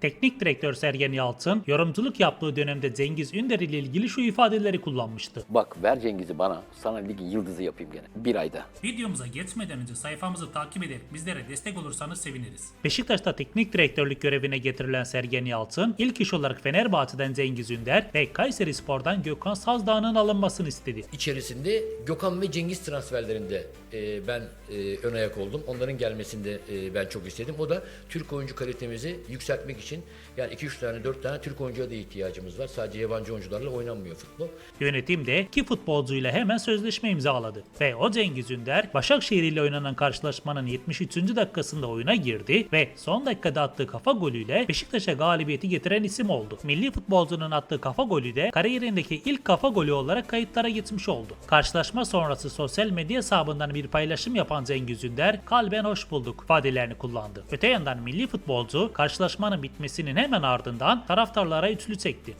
Teknik direktör Sergen Yalçın, yorumculuk yaptığı dönemde Cengiz Ünder ile ilgili şu ifadeleri kullanmıştı. Bak ver Cengiz'i bana. Sana ligin yıldızı yapayım gene. Bir ayda. Videomuza geçmeden önce sayfamızı takip ederek bizlere destek olursanız seviniriz. Beşiktaş'ta teknik direktörlük görevine getirilen Sergen Yalçın, ilk iş olarak Fenerbahçe'den Cengiz Ünder ve Kayseri Spor'dan Gökhan Sazdağ'ın alınmasını istedi. içerisinde Gökhan ve Cengiz transferlerinde e, ben e, ön ayak oldum. Onların gelmesinde e, ben çok istedim. O da Türk oyuncu kalitemizi yükseltmek için yani 2-3 tane 4 tane Türk oyuncuya da ihtiyacımız var. Sadece yabancı oyuncularla oynanmıyor futbol. Yönetim de iki futbolcuyla hemen sözleşme imzaladı. Ve o Cengiz Ünder, Başakşehir ile oynanan karşılaşmanın 73. dakikasında oyuna girdi ve son dakikada attığı kafa golüyle Beşiktaş'a galibiyeti getiren isim oldu. Milli futbolcunun attığı kafa golü de kariyerindeki ilk kafa golü olarak kayıtlara geçmiş oldu. Karşılaşma sonrası sosyal medya hesabından bir paylaşım yapan Cengiz Ünder, kalben hoş bulduk ifadelerini kullandı. Öte yandan milli futbolcu karşılaşmanın bitmesinin hemen ardından taraftarlara üçlü çekti.